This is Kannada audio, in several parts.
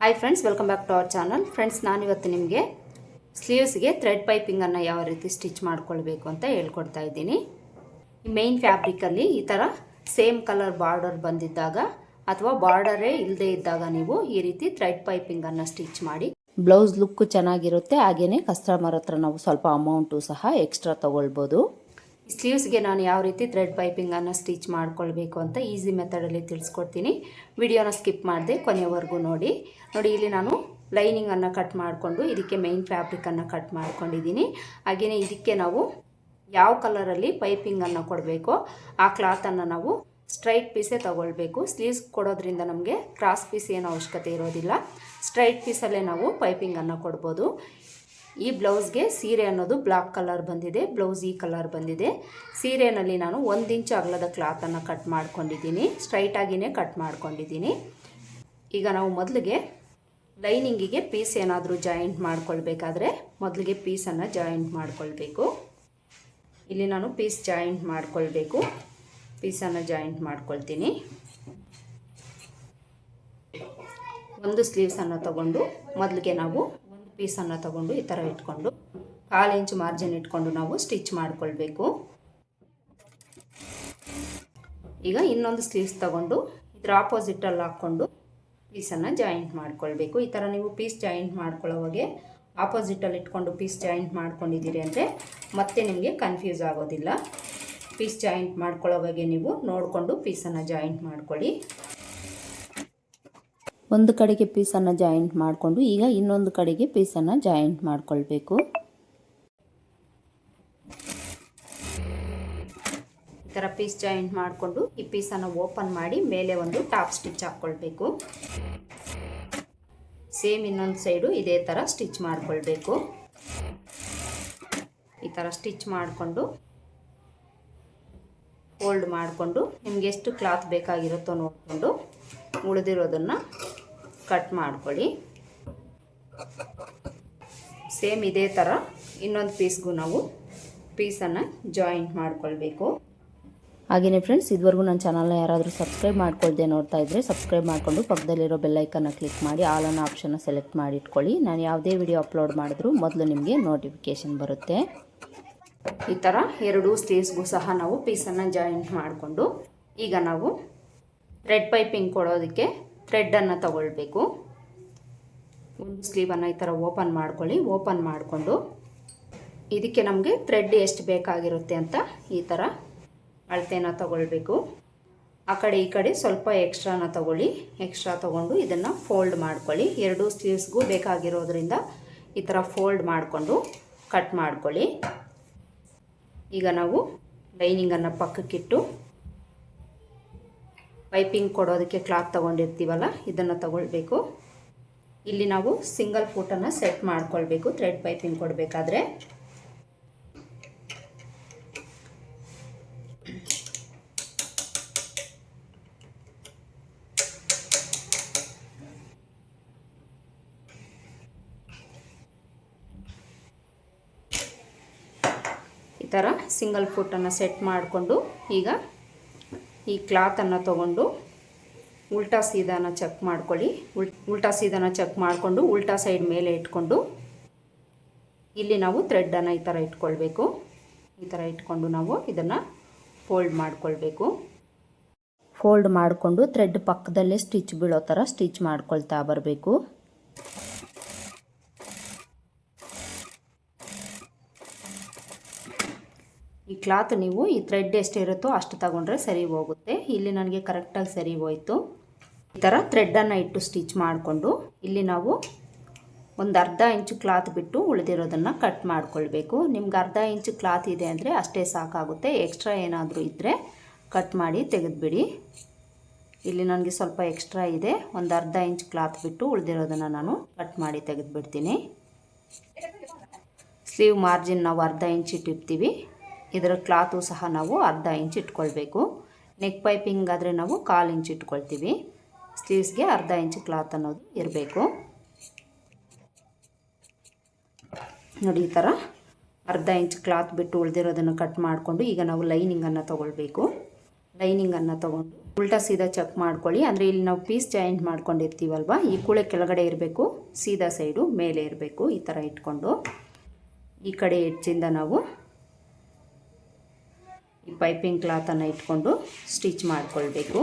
Hi friends welcome back to our channel friends ನಾನಿವತ್ತು ನಿಮಗೆ ಸ್ಲೀವ್ಸ್ಗೆ ಥ್ರೆಡ್ ಪೈಪಿಂಗನ್ನು ಯಾವ ರೀತಿ ಸ್ಟಿಚ್ ಮಾಡ್ಕೊಳ್ಬೇಕು ಅಂತ ಹೇಳ್ಕೊಡ್ತಾ ಇದ್ದೀನಿ. ಮೇಯ್ನ್ ಫ್ಯಾಬ್ರಿಕಲ್ಲಿ ಈ ಥರ ಸೇಮ್ ಕಲರ್ ಬಾರ್ಡರ್ ಬಂದಿದ್ದಾಗ ಅಥವಾ ಬಾರ್ಡರೇ ಇಲ್ಲದೆ ಇದ್ದಾಗ ನೀವು ಈ ರೀತಿ ಥ್ರೆಡ್ ಪೈಪಿಂಗನ್ನು ಸ್ಟಿಚ್ ಮಾಡಿ ಬ್ಲೌಸ್ ಲುಕ್ ಚೆನ್ನಾಗಿರುತ್ತೆ ಹಾಗೆಯೇ ಕಸ್ಟಮರ್ ಹತ್ರ ನಾವು ಸ್ವಲ್ಪ ಅಮೌಂಟು ಸಹ ಎಕ್ಸ್ಟ್ರಾ ತೊಗೊಳ್ಬೋದು. ಸ್ಲೀವ್ಸ್ಗೆ ನಾನು ಯಾವ ರೀತಿ ಥ್ರೆಡ್ ಪೈಪಿಂಗನ್ನು ಸ್ಟಿಚ್ ಮಾಡ್ಕೊಳ್ಬೇಕು ಅಂತ ಈಸಿ ಮೆಥಡಲ್ಲಿ ತಿಳಿಸ್ಕೊಡ್ತೀನಿ. ವಿಡಿಯೋನ ಸ್ಕಿಪ್ ಮಾಡಿದೆ ಕೊನೆಯವರೆಗೂ ನೋಡಿ. ನೋಡಿ, ಇಲ್ಲಿ ನಾನು ಲೈನಿಂಗನ್ನು ಕಟ್ ಮಾಡಿಕೊಂಡು, ಇದಕ್ಕೆ ಮೈನ್ ಫ್ಯಾಬ್ರಿಕನ್ನು ಕಟ್ ಮಾಡ್ಕೊಂಡಿದ್ದೀನಿ. ಹಾಗೆಯೇ ಇದಕ್ಕೆ ನಾವು ಯಾವ ಕಲರಲ್ಲಿ ಪೈಪಿಂಗನ್ನು ಕೊಡಬೇಕೋ, ಆ ಕ್ಲಾತನ್ನು ನಾವು ಸ್ಟ್ರೈಟ್ ಪೀಸೇ ತಗೊಳ್ಬೇಕು. ಸ್ಲೀವ್ಸ್ ಕೊಡೋದ್ರಿಂದ ನಮಗೆ ಕ್ರಾಸ್ ಪೀಸ್ ಏನು ಅವಶ್ಯಕತೆ ಇರೋದಿಲ್ಲ. ಸ್ಟ್ರೈಟ್ ಪೀಸಲ್ಲೇ ನಾವು ಪೈಪಿಂಗನ್ನು ಕೊಡ್ಬೋದು. ಈ ಬ್ಲೌಸ್ಗೆ ಸೀರೆ ಅನ್ನೋದು ಬ್ಲಾಕ್ ಕಲರ್ ಬಂದಿದೆ, ಬ್ಲೌಸ್ ಈ ಕಲರ್ ಬಂದಿದೆ. ಸೀರೆನಲ್ಲಿ ನಾನು ಒಂದು ಇಂಚು ಅಗಲದ ಕ್ಲಾತನ್ನು ಕಟ್ ಮಾಡ್ಕೊಂಡಿದ್ದೀನಿ ಸ್ಟ್ರೈಟಾಗಿಯೇ ಕಟ್ ಮಾಡ್ಕೊಂಡಿದ್ದೀನಿ. ಈಗ ನಾವು ಮೊದಲಿಗೆ ಲೈನಿಂಗಿಗೆ ಪೀಸ್ ಏನಾದರೂ ಜಾಯಿಂಟ್ ಮಾಡ್ಕೊಳ್ಬೇಕಾದ್ರೆ ಮೊದಲಿಗೆ ಪೀಸನ್ನು ಜಾಯಿಂಟ್ ಮಾಡ್ಕೊಳ್ಬೇಕು. ಇಲ್ಲಿ ನಾನು ಪೀಸ್ ಜಾಯಿಂಟ್ ಮಾಡ್ಕೊಳ್ಬೇಕು ಪೀಸನ್ನು ಜಾಯಿಂಟ್ ಮಾಡ್ಕೊಳ್ತೀನಿ. ಒಂದು ಸ್ಲೀವ್ಸನ್ನು ತಗೊಂಡು ಮೊದಲಿಗೆ ನಾವು ಪೀಸನ್ನು ತಗೊಂಡು ಈ ಥರ ಇಟ್ಕೊಂಡು ಕಾಲು ಇಂಚು ಮಾರ್ಜಿನ್ ಇಟ್ಕೊಂಡು ನಾವು ಸ್ಟಿಚ್ ಮಾಡಿಕೊಳ್ಬೇಕು. ಈಗ ಇನ್ನೊಂದು ಸ್ಲೀವ್ಸ್ ತಗೊಂಡು ಇದ್ರ ಆಪೋಸಿಟಲ್ಲಿ ಹಾಕ್ಕೊಂಡು ಪೀಸನ್ನು ಜಾಯಿಂಟ್ ಮಾಡ್ಕೊಳ್ಬೇಕು. ಈ ಥರ ನೀವು ಪೀಸ್ ಜಾಯಿಂಟ್ ಮಾಡ್ಕೊಳ್ಳೋವಾಗೆ ಆಪೋಸಿಟಲ್ಲಿ ಇಟ್ಕೊಂಡು ಪೀಸ್ ಜಾಯಿಂಟ್ ಮಾಡ್ಕೊಂಡಿದ್ದೀರಿ ಅಂದರೆ ಮತ್ತೆ ನಿಮಗೆ ಕನ್ಫ್ಯೂಸ್ ಆಗೋದಿಲ್ಲ. ಪೀಸ್ ಜಾಯಿಂಟ್ ಮಾಡ್ಕೊಳ್ಳೋವಾಗೆ ನೀವು ನೋಡಿಕೊಂಡು ಪೀಸನ್ನು ಜಾಯಿಂಟ್ ಮಾಡ್ಕೊಳ್ಳಿ. ಒಂದು ಕಡೆಗೆ ಪೀಸನ್ನು ಜಾಯಿಂಟ್ ಮಾಡಿಕೊಂಡು, ಈಗ ಇನ್ನೊಂದು ಕಡೆಗೆ ಪೀಸನ್ನು ಜಾಯಿಂಟ್ ಮಾಡಿಕೊಳ್ಬೇಕು. ಈ ಥರ ಪೀಸ್ ಜಾಯಿಂಟ್ ಮಾಡಿಕೊಂಡು, ಈ ಪೀಸನ್ನು ಓಪನ್ ಮಾಡಿ, ಮೇಲೆ ಒಂದು ಟಾಪ್ ಸ್ಟಿಚ್ ಹಾಕ್ಕೊಳ್ಬೇಕು ಸೇಮ್ ಇನ್ನೊಂದು ಸೈಡು ಇದೇ ಥರ ಸ್ಟಿಚ್ ಮಾಡಿಕೊಳ್ಬೇಕು. ಈ ಥರ ಸ್ಟಿಚ್ ಮಾಡಿಕೊಂಡು ಫೋಲ್ಡ್ ಮಾಡಿಕೊಂಡು, ನಿಮ್ಗೆ ಎಷ್ಟು ಕ್ಲಾತ್ ಬೇಕಾಗಿರುತ್ತೋ ನೋಡಿಕೊಂಡು ಉಳಿದಿರೋದನ್ನು ಕಟ್ ಮಾಡ್ಕೊಳ್ಳಿ. ಸೇಮ್ ಇದೇ ಥರ ಇನ್ನೊಂದು ಪೀಸ್ಗೂ ನಾವು ಪೀಸನ್ನು ಜಾಯಿಂಟ್ ಮಾಡ್ಕೊಳ್ಬೇಕು. ಹಾಗೆಯೇ ಫ್ರೆಂಡ್ಸ್ ಇದುವರೆಗೂ ನನ್ನ ಚಾನಲ್ನ ಯಾರಾದರೂ ಸಬ್ಸ್ಕ್ರೈಬ್ ಮಾಡ್ಕೊಳ್ದೆ ನೋಡ್ತಾ ಇದ್ದರೆ ಸಬ್ಸ್ಕ್ರೈಬ್ ಮಾಡಿಕೊಂಡು ಪಕ್ಕದಲ್ಲಿರೋ ಬೆಲ್ಲೈಕನ್ನ ಕ್ಲಿಕ್ ಮಾಡಿ ಆಲ್ ಅನ್ನೋ ಆಪ್ಷನ್ನ ಸೆಲೆಕ್ಟ್ ಮಾಡಿ ಇಟ್ಕೊಳ್ಳಿ. ನಾನು ಯಾವುದೇ ವಿಡಿಯೋ ಅಪ್ಲೋಡ್ ಮಾಡಿದ್ರೂ ಮೊದಲು ನಿಮಗೆ ನೋಟಿಫಿಕೇಷನ್ ಬರುತ್ತೆ. ಈ ಥರ ಎರಡೂ ಸ್ಟೇಸ್ಗೂ ಸಹ ನಾವು ಪೀಸನ್ನು ಜಾಯಿಂಟ್ ಮಾಡಿಕೊಂಡು ಈಗ ನಾವು ರೆಡ್ ಪೈಪಿಂಗ್ ಕೊಡೋದಕ್ಕೆ ಥ್ರೆಡ್ಡನ್ನು ತಗೊಳ್ಬೇಕು. ಒಂದು ಸ್ಲೀವನ್ನು ಈ ಥರ ಓಪನ್ ಮಾಡ್ಕೊಳ್ಳಿ. ಓಪನ್ ಮಾಡಿಕೊಂಡು ಇದಕ್ಕೆ ನಮಗೆ ಥ್ರೆಡ್ ಎಷ್ಟು ಬೇಕಾಗಿರುತ್ತೆ ಅಂತ ಈ ಥರ ಅಳತೆನ ತಗೊಳ್ಬೇಕು. ಆ ಕಡೆ ಈ ಕಡೆ ಸ್ವಲ್ಪ ಎಕ್ಸ್ಟ್ರಾನ ತಗೊಳ್ಳಿ. ಎಕ್ಸ್ಟ್ರಾ ತಗೊಂಡು ಇದನ್ನು ಫೋಲ್ಡ್ ಮಾಡ್ಕೊಳ್ಳಿ. ಎರಡೂ ಸ್ಲೀವ್ಸ್ಗೂ ಬೇಕಾಗಿರೋದ್ರಿಂದ ಈ ಥರ ಫೋಲ್ಡ್ ಮಾಡಿಕೊಂಡು ಕಟ್ ಮಾಡ್ಕೊಳ್ಳಿ. ಈಗ ನಾವು ಲೈನಿಂಗನ್ನು ಪಕ್ಕಕ್ಕಿಟ್ಟು ಪೈಪಿಂಗ್ ಕೊಡೋದಕ್ಕೆ ಕ್ಲಾತ್ ತೊಗೊಂಡಿರ್ತೀವಲ್ಲ, ಇದನ್ನು ತಗೊಳ್ಬೇಕು. ಇಲ್ಲಿ ನಾವು ಸಿಂಗಲ್ ಫೂಟನ್ನು ಸೆಟ್ ಮಾಡ್ಕೊಳ್ಬೇಕು, ಥ್ರೆಡ್ ಪೈಪಿಂಗ್ ಕೊಡಬೇಕಾದ್ರೆ. ಈ ಥರ ಸಿಂಗಲ್ ಫುಟ್ಟನ್ನು ಸೆಟ್ ಮಾಡಿಕೊಂಡು ಈಗ ಈ ಕ್ಲಾತನ್ನು ತಗೊಂಡು ಉಲ್ಟಾ ಸೀದಾನ ಚೆಕ್ ಮಾಡ್ಕೊಳ್ಳಿ. ಉಲ್, ಉಲ್ಟಾ ಸೀದಾನ ಚೆಕ್ ಮಾಡಿಕೊಂಡು ಉಲ್ಟಾ ಸೈಡ್ ಮೇಲೆ ಇಟ್ಕೊಂಡು ಇಲ್ಲಿ ನಾವು ಥ್ರೆಡ್ಡನ್ನು ಈ ಥರ ಇಟ್ಕೊಳ್ಬೇಕು. ಈ ಥರ ಇಟ್ಕೊಂಡು ನಾವು ಇದನ್ನು ಫೋಲ್ಡ್ ಮಾಡ್ಕೊಳ್ಬೇಕು. ಫೋಲ್ಡ್ ಮಾಡಿಕೊಂಡು ಥ್ರೆಡ್ ಪಕ್ಕದಲ್ಲೇ ಸ್ಟಿಚ್ ಬೀಳೋ ಥರ ಸ್ಟಿಚ್ ಮಾಡ್ಕೊಳ್ತಾ ಬರಬೇಕು. ಈ ಕ್ಲಾತ್ ನೀವು ಈ ಥ್ರೆಡ್ ಎಷ್ಟು ಇರುತ್ತೋ ಅಷ್ಟು ತಗೊಂಡ್ರೆ ಸರಿ ಹೋಗುತ್ತೆ. ಇಲ್ಲಿ ನನಗೆ ಕರೆಕ್ಟಾಗಿ ಸರಿ ಹೋಯಿತು. ಈ ಥರ ಥ್ರೆಡ್ಡನ್ನು ಇಟ್ಟು ಸ್ಟಿಚ್ ಮಾಡಿಕೊಂಡು ಇಲ್ಲಿ ನಾವು ಒಂದು ಅರ್ಧ ಇಂಚು ಕ್ಲಾತ್ ಬಿಟ್ಟು ಉಳಿದಿರೋದನ್ನು ಕಟ್ ಮಾಡಿಕೊಳ್ಬೇಕು. ನಿಮ್ಗೆ ಅರ್ಧ ಇಂಚು ಕ್ಲಾತ್ ಇದೆ ಅಂದರೆ ಅಷ್ಟೇ ಸಾಕಾಗುತ್ತೆ. ಎಕ್ಸ್ಟ್ರಾ ಏನಾದರೂ ಇದ್ದರೆ ಕಟ್ ಮಾಡಿ ತೆಗೆದುಬಿಡಿ. ಇಲ್ಲಿ ನನಗೆ ಸ್ವಲ್ಪ ಎಕ್ಸ್ಟ್ರಾ ಇದೆ. ಒಂದು ಅರ್ಧ ಇಂಚ್ ಕ್ಲಾತ್ ಬಿಟ್ಟು ಉಳಿದಿರೋದನ್ನು ನಾನು ಕಟ್ ಮಾಡಿ ತೆಗೆದುಬಿಡ್ತೀನಿ. ಸ್ಲೀವ್ ಮಾರ್ಜಿನ್ ನಾವು ಅರ್ಧ ಇಂಚ್ ಇಟ್ಟಿರ್ತೀವಿ. ಇದರ ಕ್ಲಾತು ಸಹ ನಾವು ಅರ್ಧ ಇಂಚ್ ಇಟ್ಕೊಳ್ಬೇಕು. ನೆಕ್ ಪೈಪಿಂಗ್ ಆದರೆ ನಾವು ಕಾಲು ಇಂಚ್ ಇಟ್ಕೊಳ್ತೀವಿ. ಸ್ಲೀವ್ಸ್ಗೆ ಅರ್ಧ ಇಂಚ್ ಕ್ಲಾತ್ ಅನ್ನೋದು ಇರಬೇಕು. ನೋಡಿ ಈ ಥರ ಅರ್ಧ ಇಂಚ್ ಕ್ಲಾತ್ ಬಿಟ್ಟು ಉಳಿದಿರೋದನ್ನು ಕಟ್ ಮಾಡಿಕೊಂಡು ಈಗ ನಾವು ಲೈನಿಂಗನ್ನು ತೊಗೊಳ್ಬೇಕು. ಲೈನಿಂಗನ್ನು ತೊಗೊಂಡು ಉಲ್ಟಾ ಸೀದಾ ಚೆಕ್ ಮಾಡ್ಕೊಳ್ಳಿ. ಅಂದರೆ ಇಲ್ಲಿ ನಾವು ಪೀಸ್ ಜಾಯಿಂಟ್ ಮಾಡ್ಕೊಂಡಿರ್ತೀವಲ್ವ? ಈ ಕೂಳೆ ಕೆಳಗಡೆ ಇರಬೇಕು, ಸೀದಾ ಸೈಡು ಮೇಲೆ ಇರಬೇಕು, ಈ ಥರ ಇಟ್ಕೊಂಡು ಈ ಕಡೆ ಹೆಚ್ಚಿಂದ ನಾವು ಪೈಪಿಂಗ್ ಕ್ಲಾತನ್ನು ಇಟ್ಕೊಂಡು ಸ್ಟಿಚ್ ಮಾಡಿಕೊಳ್ಬೇಕು.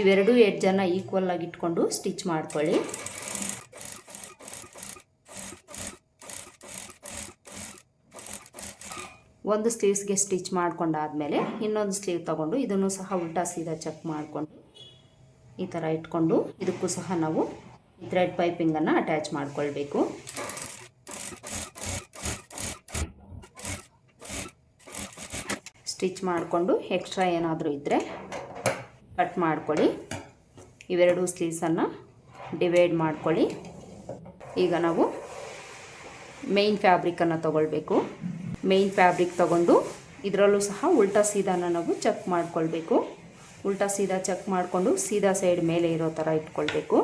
ಇವೆರಡೂ ಎಡ್ಜನ್ನು ಈಕ್ವಲ್ ಆಗಿ ಇಟ್ಕೊಂಡು ಸ್ಟಿಚ್ ಮಾಡ್ಕೊಳ್ಳಿ. ಒಂದು ಸ್ಲೀವ್ಸ್ಗೆ ಸ್ಟಿಚ್ ಮಾಡ್ಕೊಂಡಾದಮೇಲೆ ಇನ್ನೊಂದು ಸ್ಲೀವ್ ತಗೊಂಡು ಇದನ್ನು ಸಹ ಉಲ್ಟಾ ಸೀದಾ ಚೆಕ್ ಮಾಡಿಕೊಂಡು ಈ ಥರ ಇಟ್ಕೊಂಡು ಇದಕ್ಕೂ ಸಹ ನಾವು ಥ್ರೆಡ್ ಪೈಪಿಂಗನ್ನು ಅಟ್ಯಾಚ್ ಮಾಡ್ಕೊಳ್ಬೇಕು. ಸ್ಟಿಚ್ ಮಾಡಿಕೊಂಡು ಎಕ್ಸ್ಟ್ರಾ ಏನಾದರೂ ಇದ್ದರೆ ಕಟ್ ಮಾಡ್ಕೊಳ್ಳಿ. ಇವೆರಡು ಸ್ಲೀವ್ಸನ್ನು ಡಿವೈಡ್ ಮಾಡ್ಕೊಳ್ಳಿ. ಈಗ ನಾವು ಮೇಯ್ನ್ ಫ್ಯಾಬ್ರಿಕನ್ನು ತಗೊಳ್ಬೇಕು. ಮೇಯ್ನ್ ಫ್ಯಾಬ್ರಿಕ್ ತಗೊಂಡು ಇದರಲ್ಲೂ ಸಹ ಉಲ್ಟಾ ಸೀದಾನ ನಾವು ಚೆಕ್ ಮಾಡ್ಕೊಳ್ಬೇಕು. ಉಲ್ಟಾ ಸೀದಾ ಚೆಕ್ ಮಾಡಿಕೊಂಡು ಸೀದಾ ಸೈಡ್ ಮೇಲೆ ಇರೋ ಥರ ಇಟ್ಕೊಳ್ಬೇಕು.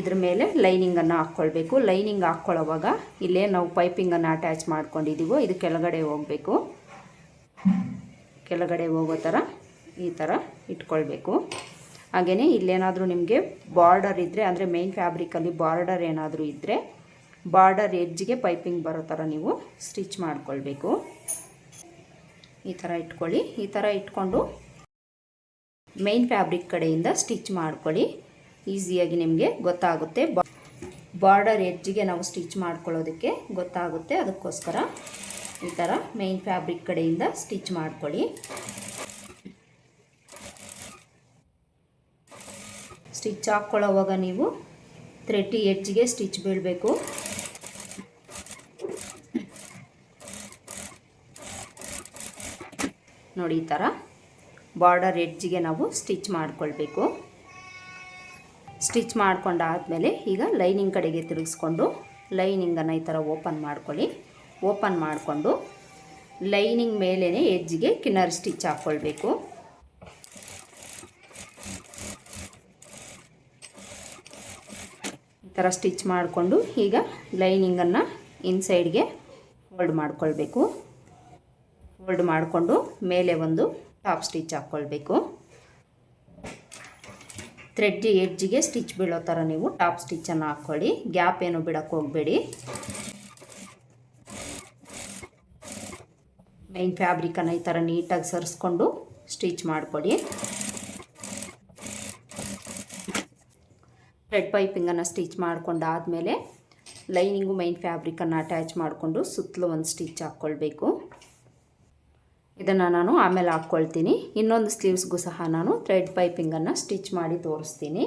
ಇದ್ರ ಮೇಲೆ ಲೈನಿಂಗನ್ನು ಹಾಕ್ಕೊಳ್ಬೇಕು ಲೈನಿಂಗ್ ಹಾಕ್ಕೊಳ್ಳೋವಾಗ ಇಲ್ಲೇ ನಾವು ಪೈಪಿಂಗನ್ನು ಅಟ್ಯಾಚ್ ಮಾಡ್ಕೊಂಡಿದ್ದೀವೋ ಇದು ಕೆಳಗಡೆ ಹೋಗಬೇಕು. ಕೆಳಗಡೆ ಹೋಗೋ ಥರ ಈ ಥರ ಇಟ್ಕೊಳ್ಬೇಕು. ಹಾಗೆಯೇ ಇಲ್ಲೇನಾದರೂ ನಿಮಗೆ ಬಾರ್ಡರ್ ಇದ್ದರೆ ಅಂದರೆ ಮೇಯ್ನ್ ಫ್ಯಾಬ್ರಿಕಲ್ಲಿ ಬಾರ್ಡರ್ ಏನಾದರೂ ಇದ್ದರೆ ಬಾರ್ಡರ್ ಎಡ್ಜ್ಗೆ ಪೈಪಿಂಗ್ ಬರೋ ಥರ ನೀವು ಸ್ಟಿಚ್ ಮಾಡ್ಕೊಳ್ಬೇಕು. ಈ ಥರ ಇಟ್ಕೊಳ್ಳಿ. ಈ ಥರ ಇಟ್ಕೊಂಡು ಮೇಯ್ನ್ ಫ್ಯಾಬ್ರಿಕ್ ಕಡೆಯಿಂದ ಸ್ಟಿಚ್ ಮಾಡ್ಕೊಳ್ಳಿ. ಈಸಿಯಾಗಿ ನಿಮಗೆ ಗೊತ್ತಾಗುತ್ತೆ. ಬಾರ್ಡರ್ ಎಡ್ಜಿಗೆ ನಾವು ಸ್ಟಿಚ್ ಮಾಡ್ಕೊಳ್ಳೋದಕ್ಕೆ ಗೊತ್ತಾಗುತ್ತೆ. ಅದಕ್ಕೋಸ್ಕರ ಈ ಥರ ಮೇನ್ ಫ್ಯಾಬ್ರಿಕ್ ಕಡೆಯಿಂದ ಸ್ಟಿಚ್ ಮಾಡ್ಕೊಳ್ಳಿ. ಸ್ಟಿಚ್ ಹಾಕ್ಕೊಳ್ಳೋವಾಗ ನೀವು ಥ್ರೆಡ್ಡಿ ಎಡ್ಜ್ಗೆ ಸ್ಟಿಚ್ ಬೀಳಬೇಕು. ನೋಡಿ ಈ ಥರ ಬಾರ್ಡರ್ ಎಡ್ಜಿಗೆ ನಾವು ಸ್ಟಿಚ್ ಮಾಡಿಕೊಳ್ಬೇಕು. ಸ್ಟಿಚ್ ಮಾಡ್ಕೊಂಡಾದಮೇಲೆ ಈಗ ಲೈನಿಂಗ್ ಕಡೆಗೆ ತಿರುಗಿಸ್ಕೊಂಡು ಲೈನಿಂಗನ್ನು ಈ ಥರ ಓಪನ್ ಮಾಡ್ಕೊಳ್ಳಿ. ಓಪನ್ ಮಾಡಿಕೊಂಡು ಲೈನಿಂಗ್ ಮೇಲೇ ಎಜ್ಜಿಗೆ ಕಿನ್ನರ್ ಸ್ಟಿಚ್ ಹಾಕ್ಕೊಳ್ಬೇಕು ಈ ಥರ ಸ್ಟಿಚ್ ಮಾಡಿಕೊಂಡು ಈಗ ಲೈನಿಂಗನ್ನು ಇನ್ಸೈಡ್ಗೆ ಫೋಲ್ಡ್ ಮಾಡಿಕೊಳ್ಬೇಕು. ಫೋಲ್ಡ್ ಮಾಡಿಕೊಂಡು ಮೇಲೆ ಒಂದು ಟಾಪ್ ಸ್ಟಿಚ್ ಹಾಕ್ಕೊಳ್ಬೇಕು ಥ್ರೆಡ್ ಎಡ್ಜಿಗೆ ಸ್ಟಿಚ್ ಬೀಳೋ ಥರ ನೀವು ಟಾಪ್ ಸ್ಟಿಚ್ಚನ್ನು ಹಾಕ್ಕೊಳ್ಳಿ. ಗ್ಯಾಪ್ ಏನು ಬಿಡೋಕ್ಕೆ ಹೋಗಬೇಡಿ. ಮೈನ್ ಫ್ಯಾಬ್ರಿಕನ್ನು ಈ ಥರ ನೀಟಾಗಿ ಸರಿಸ್ಕೊಂಡು ಸ್ಟಿಚ್ ಮಾಡಿಕೊಡಿ. ಥ್ರೆಡ್ ಪೈಪಿಂಗನ್ನು ಸ್ಟಿಚ್ ಮಾಡ್ಕೊಂಡಾದಮೇಲೆ ಲೈನಿಂಗು ಮೈನ್ ಫ್ಯಾಬ್ರಿಕನ್ನು ಅಟ್ಯಾಚ್ ಮಾಡಿಕೊಂಡು ಸುತ್ತಲೂ ಒಂದು ಸ್ಟಿಚ್ ಹಾಕ್ಕೊಳ್ಬೇಕು. ಇದನ್ನು ನಾನು ಆಮೇಲೆ ಹಾಕ್ಕೊಳ್ತೀನಿ. ಇನ್ನೊಂದು ಸ್ಲೀವ್ಸ್ಗೂ ಸಹ ನಾನು ಥ್ರೆಡ್ ಪೈಪಿಂಗನ್ನು ಸ್ಟಿಚ್ ಮಾಡಿ ತೋರಿಸ್ತೀನಿ.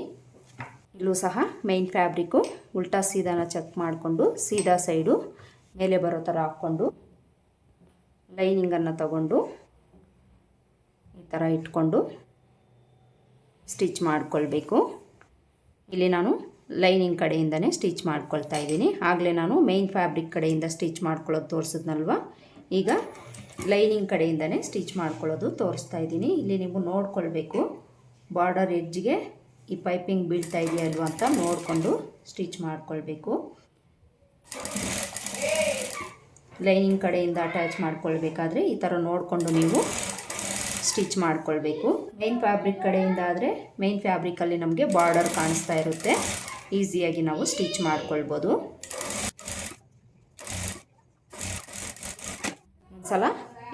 ಇಲ್ಲೂ ಸಹ ಮೈನ್ ಫ್ಯಾಬ್ರಿಕ್ಕು ಉಲ್ಟಾ ಸೀದಾನ ಚೆಕ್ ಮಾಡಿಕೊಂಡು ಸೀದಾ ಸೈಡು ಮೇಲೆ ಬರೋ ಥರ ಹಾಕ್ಕೊಂಡು ಲೈನಿಂಗನ್ನು ತಗೊಂಡು ಈ ಥರ ಇಟ್ಕೊಂಡು ಸ್ಟಿಚ್ ಮಾಡಿಕೊಳ್ಬೇಕು. ಇಲ್ಲಿ ನಾನು ಲೈನಿಂಗ್ ಕಡೆಯಿಂದನೇ ಸ್ಟಿಚ್ ಮಾಡ್ಕೊಳ್ತಾ ಇದ್ದೀನಿ. ಆಗಲೇ ನಾನು ಮೇಯ್ನ್ ಫ್ಯಾಬ್ರಿಕ್ ಕಡೆಯಿಂದ ಸ್ಟಿಚ್ ಮಾಡ್ಕೊಳ್ಳೋದು ತೋರಿಸಿದ್ನಲ್ವ? ಈಗ ಲೈನಿಂಗ್ ಕಡೆಯಿಂದನೇ ಸ್ಟಿಚ್ ಮಾಡ್ಕೊಳ್ಳೋದು ತೋರಿಸ್ತಾ ಇದ್ದೀನಿ. ಇಲ್ಲಿ ನೀವು ನೋಡ್ಕೊಳ್ಬೇಕು. ಬಾರ್ಡರ್ ಎಡ್ಜ್ಗೆ ಈ ಪೈಪಿಂಗ್ ಬೀಳ್ತಾ ಇದೆಯಲ್ವ ಅಂತ ನೋಡಿಕೊಂಡು ಸ್ಟಿಚ್ ಮಾಡ್ಕೊಳ್ಬೇಕು. ಲೈನಿಂಗ್ ಕಡೆಯಿಂದ ಅಟ್ಯಾಚ್ ಮಾಡ್ಕೊಳ್ಬೇಕಾದ್ರೆ ಈ ಥರ ನೋಡಿಕೊಂಡು ನೀವು ಸ್ಟಿಚ್ ಮಾಡ್ಕೊಳ್ಬೇಕು. ಮೇನ್ ಫ್ಯಾಬ್ರಿಕ್ ಕಡೆಯಿಂದ ಆದರೆ ಮೇನ್ ಫ್ಯಾಬ್ರಿಕಲ್ಲಿ ನಮಗೆ ಬಾರ್ಡರ್ ಕಾಣಿಸ್ತಾ ಇರುತ್ತೆ. ಈಸಿಯಾಗಿ ನಾವು ಸ್ಟಿಚ್ ಮಾಡ್ಕೊಳ್ಬೋದು. ಒಂದ್ಸಲ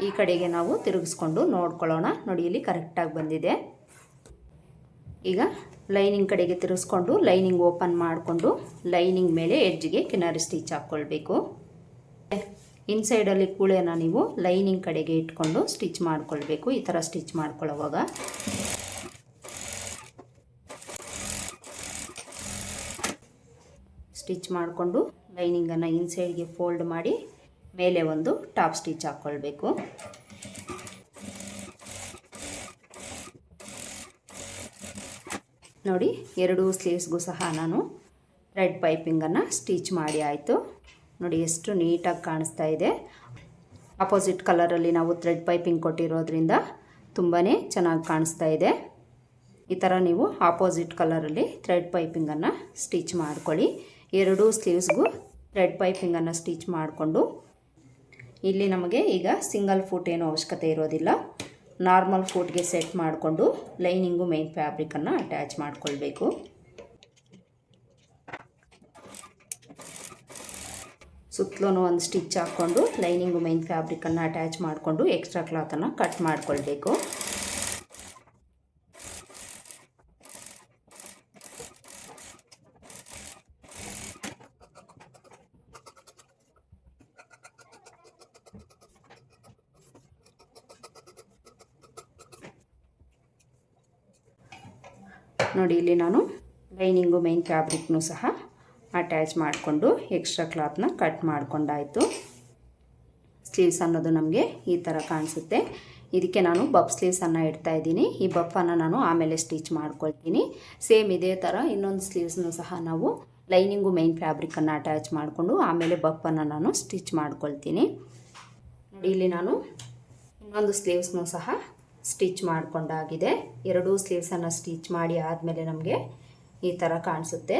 ಈ ಕಡೆಗೆ ನಾವು ತಿರುಗಿಸ್ಕೊಂಡು ನೋಡ್ಕೊಳ್ಳೋಣ. ನೋಡಿ, ಇಲ್ಲಿ ಕರೆಕ್ಟಾಗಿ ಬಂದಿದೆ. ಈಗ ಲೈನಿಂಗ್ ಕಡೆಗೆ ತಿರುಗಿಸ್ಕೊಂಡು ಲೈನಿಂಗ್ ಓಪನ್ ಮಾಡಿಕೊಂಡು ಲೈನಿಂಗ್ ಮೇಲೆ ಎಡ್ಜಿಗೆ ಕಿನಾರಿ ಸ್ಟಿಚ್ ಹಾಕ್ಕೊಳ್ಬೇಕು. ಇನ್ಸೈಡಲ್ಲಿ ಕೂಳೆನ ನೀವು ಲೈನಿಂಗ್ ಕಡೆಗೆ ಇಟ್ಕೊಂಡು ಸ್ಟಿಚ್ ಮಾಡ್ಕೊಳ್ಬೇಕು. ಈ ಥರ ಸ್ಟಿಚ್ ಮಾಡ್ಕೊಳ್ಳೋವಾಗ. ಸ್ಟಿಚ್ ಮಾಡಿಕೊಂಡು ಲೈನಿಂಗನ್ನು ಇನ್ಸೈಡ್ಗೆ ಫೋಲ್ಡ್ ಮಾಡಿ ಮೇಲೆ ಒಂದು ಟಾಪ್ ಸ್ಟಿಚ್ ಹಾಕ್ಕೊಳ್ಬೇಕು ನೋಡಿ, ಎರಡೂ ಸ್ಲೀವ್ಸ್ಗೂ ಸಹ ನಾನು ರೆಡ್ ಪೈಪಿಂಗನ್ನು ಸ್ಟಿಚ್ ಮಾಡಿ ಆಯಿತು. ನೋಡಿ, ಎಷ್ಟು ನೀಟಾಗಿ ಕಾಣಿಸ್ತಾ ಇದೆ. ಅಪೋಸಿಟ್ ಕಲರಲ್ಲಿ ನಾವು ಥ್ರೆಡ್ ಪೈಪಿಂಗ್ ಕೊಟ್ಟಿರೋದ್ರಿಂದ ತುಂಬಾ ಚೆನ್ನಾಗಿ ಕಾಣಿಸ್ತಾ ಇದೆ. ಈ ಥರ ನೀವು ಆಪೋಸಿಟ್ ಕಲರಲ್ಲಿ ಥ್ರೆಡ್ ಪೈಪಿಂಗನ್ನು ಸ್ಟಿಚ್ ಮಾಡ್ಕೊಳ್ಳಿ. ಎರಡೂ ಸ್ಲೀವ್ಸ್ಗೂ ಥ್ರೆಡ್ ಪೈಪಿಂಗನ್ನು ಸ್ಟಿಚ್ ಮಾಡಿಕೊಂಡು. ಇಲ್ಲಿ ನಮಗೆ ಈಗ ಸಿಂಗಲ್ ಫೂಟ್ ಏನೂ ಅವಶ್ಯಕತೆ ಇರೋದಿಲ್ಲ. ನಾರ್ಮಲ್ ಫೂಟ್ಗೆ ಸೆಟ್ ಮಾಡಿಕೊಂಡು ಲೈನಿಂಗು ಮೇನ್ ಫ್ಯಾಬ್ರಿಕನ್ನು ಅಟ್ಯಾಚ್ ಮಾಡಿಕೊಳ್ಬೇಕು. ಸುತ್ತಲೂ ಒಂದು ಸ್ಟಿಚ್ ಹಾಕ್ಕೊಂಡು ಲೈನಿಂಗು ಮೈನ್ ಫ್ಯಾಬ್ರಿಕನ್ನು ಅಟ್ಯಾಚ್ ಮಾಡಿಕೊಂಡು ಎಕ್ಸ್ಟ್ರಾ ಕ್ಲಾತನ್ನು ಕಟ್ ಮಾಡಿಕೊಳ್ಬೇಕು. ನೋಡಿ, ಇಲ್ಲಿ ನಾನು ಲೈನಿಂಗು ಮೈನ್ ಫ್ಯಾಬ್ರಿಕ್ನು ಸಹ ಅಟ್ಯಾಚ್ ಮಾಡಿಕೊಂಡು ಎಕ್ಸ್ಟ್ರಾ ಕ್ಲಾತ್ನ ಕಟ್ ಮಾಡಿಕೊಂಡಾಯಿತು. ಸ್ಲೀವ್ಸ್ ಅನ್ನೋದು ನಮಗೆ ಈ ಥರ ಕಾಣಿಸುತ್ತೆ. ಇದಕ್ಕೆ ನಾನು ಬಫ್ ಸ್ಲೀವ್ಸನ್ನು ಇಡ್ತಾ ಇದ್ದೀನಿ. ಈ ಬಫನ್ನು ನಾನು ಆಮೇಲೆ ಸ್ಟಿಚ್ ಮಾಡ್ಕೊಳ್ತೀನಿ. ಸೇಮ್ ಇದೇ ಥರ ಇನ್ನೊಂದು ಸ್ಲೀವ್ಸ್ನು ಸಹ ನಾವು ಲೈನಿಂಗು ಮೈನ್ ಫ್ಯಾಬ್ರಿಕನ್ನು ಅಟ್ಯಾಚ್ ಮಾಡಿಕೊಂಡು ಆಮೇಲೆ ಬಫನ್ನು ನಾನು ಸ್ಟಿಚ್ ಮಾಡ್ಕೊಳ್ತೀನಿ. ಇಲ್ಲಿ ನಾನು ಇನ್ನೊಂದು ಸ್ಲೀವ್ಸ್ನು ಸಹ ಸ್ಟಿಚ್ ಮಾಡಿಕೊಂಡಾಗಿದೆ. ಎರಡೂ ಸ್ಲೀವ್ಸನ್ನು ಸ್ಟಿಚ್ ಮಾಡಿ ಆದಮೇಲೆ ನಮಗೆ ಈ ಥರ ಕಾಣಿಸುತ್ತೆ.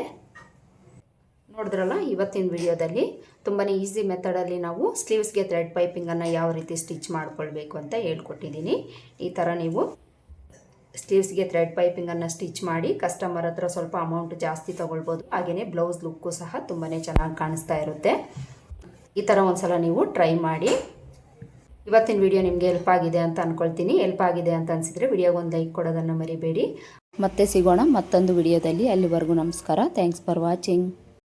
ನೋಡಿದ್ರಲ್ಲ, ಇವತ್ತಿನ ವಿಡಿಯೋದಲ್ಲಿ ತುಂಬಾ ಈಸಿ ಮೆಥಡಲ್ಲಿ ನಾವು ಸ್ಲೀವ್ಸ್ಗೆ ಥ್ರೆಡ್ ಪೈಪಿಂಗನ್ನು ಯಾವ ರೀತಿ ಸ್ಟಿಚ್ ಮಾಡ್ಕೊಳ್ಬೇಕು ಅಂತ ಹೇಳ್ಕೊಟ್ಟಿದ್ದೀನಿ. ಈ ಥರ ನೀವು ಸ್ಲೀವ್ಸ್ಗೆ ಥ್ರೆಡ್ ಪೈಪಿಂಗನ್ನು ಸ್ಟಿಚ್ ಮಾಡಿ ಕಸ್ಟಮರ್ ಹತ್ರ ಸ್ವಲ್ಪ ಅಮೌಂಟ್ ಜಾಸ್ತಿ ತೊಗೊಳ್ಬೋದು. ಹಾಗೆಯೇ ಬ್ಲೌಸ್ ಲುಕ್ಕು ಸಹ ತುಂಬಾ ಚೆನ್ನಾಗಿ ಕಾಣಿಸ್ತಾ ಇರುತ್ತೆ. ಈ ಥರ ಒಂದ್ಸಲ ನೀವು ಟ್ರೈ ಮಾಡಿ. ಇವತ್ತಿನ ವಿಡಿಯೋ ನಿಮಗೆ ಹೆಲ್ಪ್ ಆಗಿದೆ ಅಂತ ಅಂದ್ಕೊಳ್ತೀನಿ ಹೆಲ್ಪ್ ಆಗಿದೆ ಅಂತ ಅನಿಸಿದರೆ ವಿಡಿಯೋಗೊಂದು ಲೈಕ್ ಕೊಡೋದನ್ನು ಮರಿಬೇಡಿ. ಮತ್ತೆ ಸಿಗೋಣ ಮತ್ತೊಂದು ವಿಡಿಯೋದಲ್ಲಿ. ಅಲ್ಲಿವರೆಗೂ ನಮಸ್ಕಾರ. Thanks for watching